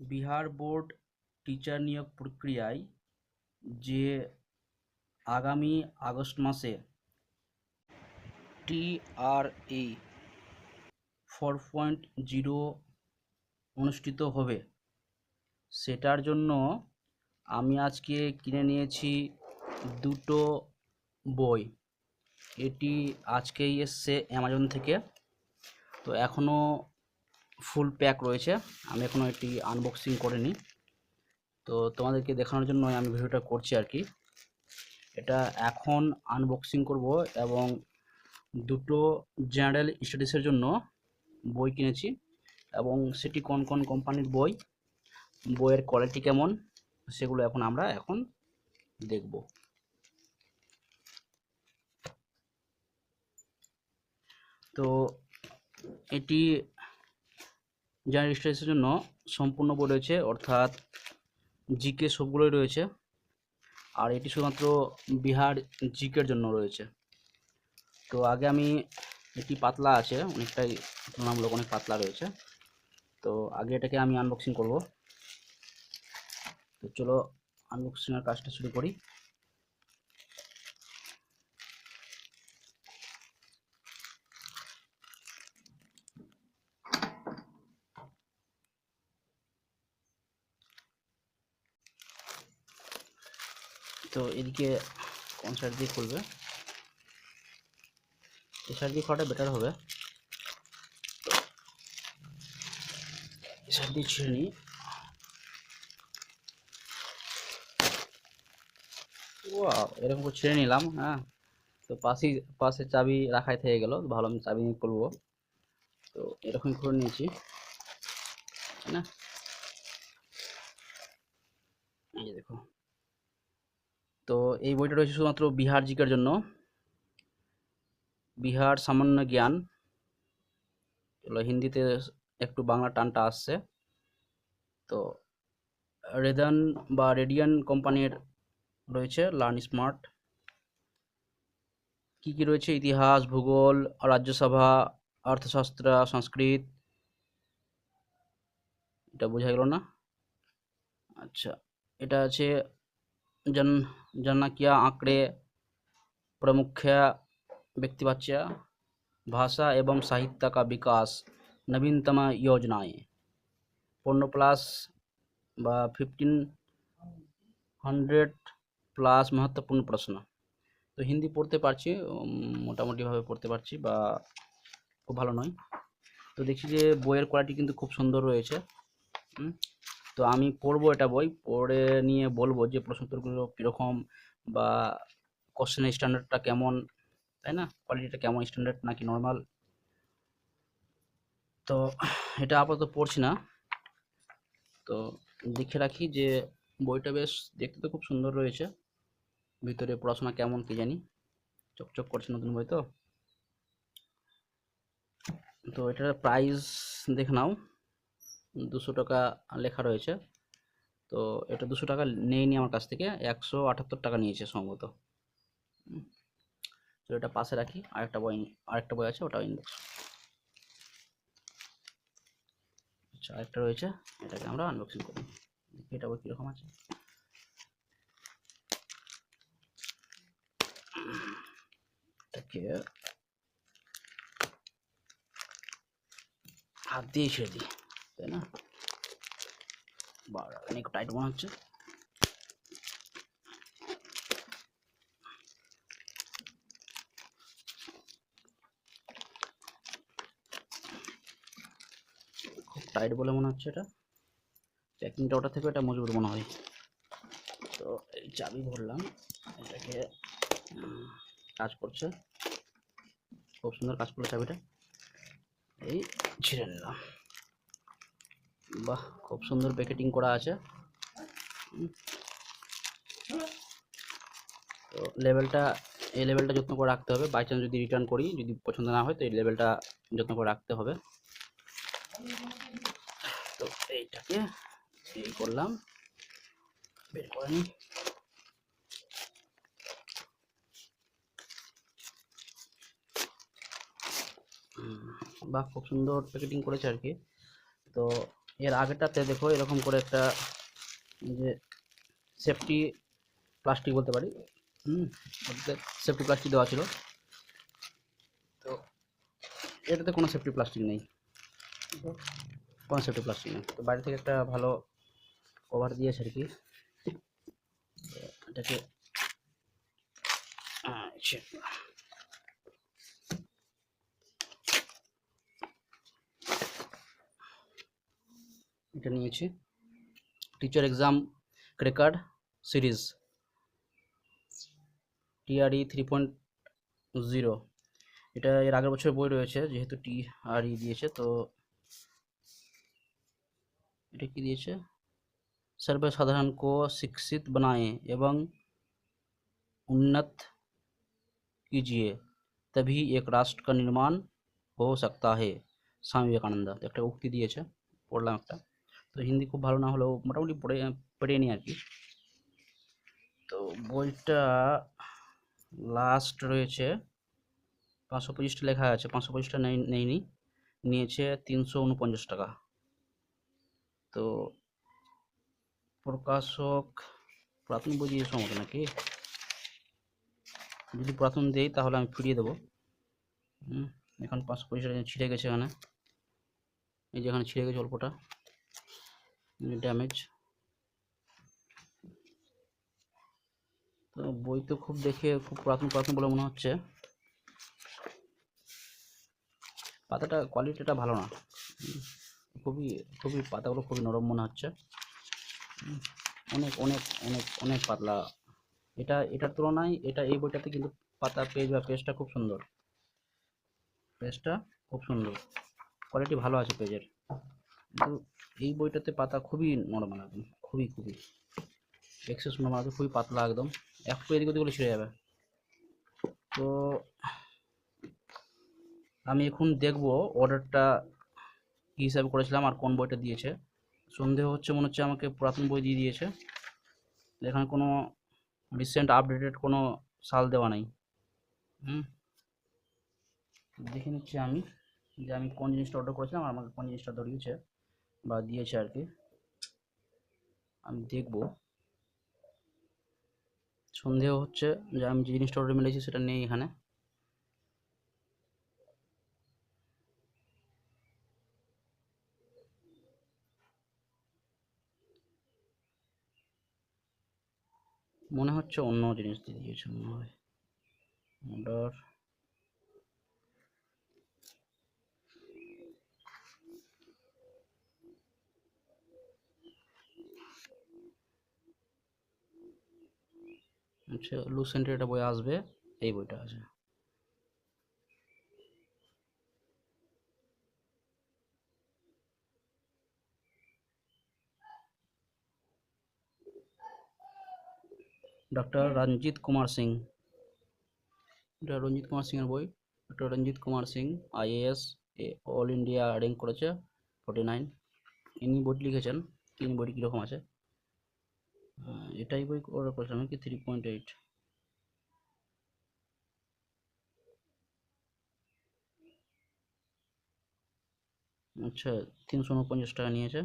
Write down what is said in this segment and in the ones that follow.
Bihar board teacher নিয়োগ প্রক্রিয়ায় যে আগামী আগস্ট মাসে টিআরই ফোর পয়েন্ট জিরো অনুষ্ঠিত হবে, সেটার জন্য আমি আজকে কিনে নিয়েছি দুটো বই। এটি আজকেই এসছে অ্যামাজন থেকে। তো এখনও ফুল প্যাক রয়েছে। আমি এখনও এটি আনবক্সিং করিনি। তো তোমাদেরকে দেখানোর জন্য আমি ভিডিওটা করছি আর কি। এটা এখন আনবক্সিং করব এবং দুটো জেনারেল স্টাডিজের জন্য বই কিনেছি এবং সেটি কোন কোন কোম্পানির বই, বইয়ের কোয়ালিটি কেমন, সেগুলো এখন আমরা এখন দেখব। তো এটি জেনারেল স্টাডিজের জন্য সম্পূর্ণ বই রয়েছে, অর্থাৎ জিকে সবগুলোই রয়েছে। আর এটি শুধুমাত্র বিহার জিকের জন্য রয়েছে। তো আগে আমি এটি পাতলা আছে, অনেকটাই তুলনামূলক অনেক পাতলা রয়েছে। তো আগে এটাকে আমি আনবক্সিং করব। তো চলো আনবক্সিংয়ের কাজটা শুরু করি। তো এদিকে কোন সাইড দিয়ে খুলবে? সাইড দিয়ে খোলাটা বেটার হবে। সাইড দিয়ে ছিঁড়ে নিই। এরকম করে ছিঁড়ে নিলাম হ্যাঁ। তো পাশেই, পাশে চাবি রাখাই থেকে গেল ভালো আমি চাবি নিয়ে খুলবো। তো এরকম করে নিয়েছি না এই যে দেখো তো এই বইটা রয়েছে শুধুমাত্র বিহার জিকের জন্য। বিহার সামান্য জ্ঞান। এগুলো হিন্দিতে একটু বাংলা টানটা আসছে। তো রেদান বা রেডিয়ান কোম্পানির রয়েছে লার্ন স্মার্ট। কি কি রয়েছে? ইতিহাস, ভূগোল, রাজ্যসভা, অর্থশাস্ত্র, সংস্কৃত। এটা বোঝা গেল না? আচ্ছা এটা আছে जन जनक्रिया आंकड़े प्रमुख व्यक्तिवाच्य भाषा एवं साहित्य का विकास नवीनतम योजनाएं পনেরো প্লাস বা ফিফটিন হান্ড্রেড প্লাস মহত্বপূর্ণ প্রশ্ন তো হিন্দি পড়তে পারছি উম, মোটামুটিভাবে পড়তে পারছি বা খুব ভালো নয় তো দেখছি যে বইয়ের কোয়ালিটি কিন্তু খুব সুন্দর রয়েছে হুম, তো আমি পড়ব এটা বই। পড়ে নিয়ে বলব যে প্রশ্নোত্তরগুলো কীরকম বা কোশ্চেনের স্ট্যান্ডার্ডটা কেমন, তাই না? কোয়ালিটিটা কেমন স্ট্যান্ডার্ড নাকি নর্মাল তো এটা আপাতত পড়ছি না। তো দেখে রাখি যে বইটা বেশ দেখতে তো খুব সুন্দর রয়েছে। ভিতরে পড়াশোনা কেমন কি জানি? চকচক করছে নতুন বই তো। তো এটার প্রাইস দেখে নাও। দুশো টাকা লেখা রয়েছে। তো এটা দুশো টাকা নেয়নি আমার কাছ থেকে, একশো আটাত্তর টাকা নিয়েছে সম্ভবত। তো এটা পাশে রাখি, আরেকটা বই আরেকটা বই আছে ওটা ইনবক্স আচ্ছা আরেকটা রয়েছে, এটাকে আমরা আনবক্সিং করি। এটা বই কীরকম আছে। হাত দিয়ে ছেড়ে দিই। তাই না। বাড়া অনেক টাইট মনে হচ্ছে। খুব টাইট বলে মনে হচ্ছে এটা। প্যাকিংটা ওটা থেকে এটা মজবুত মনে হয়। তো এই চাবি ভরলাম এটাকে কাজ করছে। খুব সুন্দর কাজ করল চাবিটা। এই ছিঁড়ে নিলাম। বাহ, খুব সুন্দর প্যাকেটিং করা আছে। তো লেভেলটা এই লেভেলটা যত্ন করে রাখতে হবে। বাই চান্স যদি রিটার্ন করি, যদি পছন্দ না হয়, তো এই লেভেলটা যত্ন করে রাখতে হবে। তো এইটাকে এই করলাম। বের করে নিই। বাহ, খুব সুন্দর প্যাকেটিং করেছে আর কি। তো এর আগেরটাতে দেখো এরকম করে একটা যে সেফটি প্লাস্টিক বলতে পারি, হুম সেফটি প্লাস্টিক দেওয়া ছিল। তো এটাতে কোনো সেফটি প্লাস্টিক নেই। কোনো সেফটি প্লাস্টিক নেই। তো বাইরে থেকে একটা ভালো কভার দিয়েছে আর কি। এটাকে আচ্ছা এটা নিয়েছি teacher exam cracker series TRE three point zero এটা এর আগের বছর বই রয়েছে যেহেতু টিআরই দিয়েছে তো এটা কি दिए सर्वसाधारण को शिक्षित बनाएं एवं उन्नत कीजिए तभी एक राष्ट्र का निर्माण हो सकता है স্বামী বিবেকানন্দ তো একটা উক্তি দিয়েছে পড়লাম একটা তো হিন্দি খুব ভালো না হলেও মোটামুটি পড়ে পড়ে নি আর কি। তো বইটা লাস্ট রয়েছে। পাঁচশো পঁচিশটা লেখা আছে, পাঁচশো পঁচিশটা নেই, নেইনি। নিয়েছে তিনশো উনপঞ্চাশ টাকা। তো প্রকাশক পুরাতন বই দিয়ে সম্ভবত নাকি? যদি পুরাতন দেই তাহলে আমি ফিরিয়ে দেবো। এখন পাঁচশো পঁচিশটা ছিঁড়ে গেছে এখানে। এই যে এখানে ছিঁড়ে গেছে অল্পটা। ড্যামেজ তো বই তো খুব দেখে খুব পুরাতন পুরাতন বলে মনে হচ্ছে। পাতাটা কোয়ালিটিটা ভালো না। খুবই খুবই পাতাগুলো খুবই নরম মনে হচ্ছে। অনেক অনেক অনেক অনেক পাতলা। এটা, এটার তুলনায় এটা এই বইটাতে কিন্তু পাতা পেজ বা পেজটা খুব সুন্দর। পেজটা খুব সুন্দর। কোয়ালিটি ভালো আছে পেজের কিন্তু এই বইটাতে পাতা খুবই নরমাল একদম, খুবই খুবই। এক্সেস নরমাল খুবই পাতলা একদম। একটু এদিক ওদিক ছিঁড়ে যাবে। তো আমি এখন দেখব অর্ডারটা কী হিসাবে করেছিলাম আর কোন বইটা দিয়েছে। সন্দেহ হচ্ছে, মনে হচ্ছে আমাকে পুরাতন বই দিয়ে দিয়েছে। এখানে কোনো রিসেন্ট আপডেটেড কোনো সাল দেওয়া নাই। হুম? দেখে নিচ্ছি আমি যে আমি কোন জিনিসটা অর্ডার করেছিলাম আর আমাকে কোন জিনিসটা ধরিয়েছে। বা দিয়েছে আর কি। আমি দেখব। সন্দেহ হচ্ছে যে আমি যে জিনিসটা অর্ডার মিলেছি সেটা নেই এখানে। মনে হচ্ছে অন্য জিনিস দিয়ে দিয়েছে মনে হয়। অর্ডার আচ্ছা লুসেন্টের একটা বই আসবে, এই বইটা আছে। ডক্টর রঞ্জিত কুমার সিং। এটা রঞ্জিত কুমার সিংয়ের বই। ডক্টর রঞ্জিত কুমার সিং আইএএস এ অল ইন্ডিয়া র্যাঙ্ক করেছে ফোর্টি নাইন ইনি বইটি লিখেছেন। তিনি বইটি কীরকম আছে? এটাই বই অর্ডার করেছিলাম কি থ্রি পয়েন্ট এইট আচ্ছা তিনশো উনপঞ্চাশ টাকা নিয়েছে।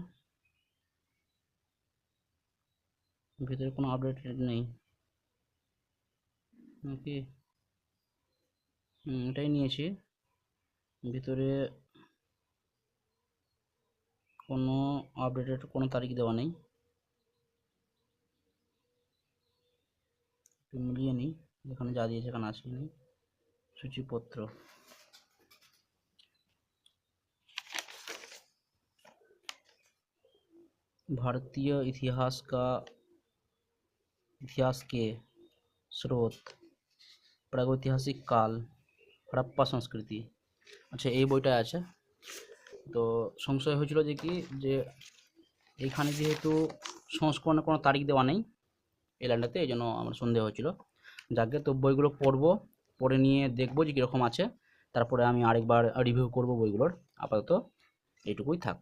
ভিতরে কোনো আপডেট নেই। নাকি? হুম, এটাই নিয়েছি। ভিতরে কোনো আপডেটেড কোনো তারিখ দেওয়া নেই। একটু মিলিয়ে নিই যেখানে যা দিয়েছে এখানে আছে নেই সূচিপত্র भारतीय इतिहास का इतिहास के स्रोत প্রাগৈতিহাসিক কাল হরপ্পা সংস্কৃতি আচ্ছা এই বইটা আছে তো সংশয় হয়েছিল যে কি যে এখানে যেহেতু সংস্করণের কোনো তারিখ দেওয়া নেই এই লাইনটাতে, এই জন্য আমার সন্দেহ হয়েছিল। যাকে তো বইগুলো পড়ব, পড়ে নিয়ে দেখব যে কীরকম আছে। তারপরে আমি আরেকবার রিভিউ করব বইগুলোর। আপাতত এইটুকুই থাক।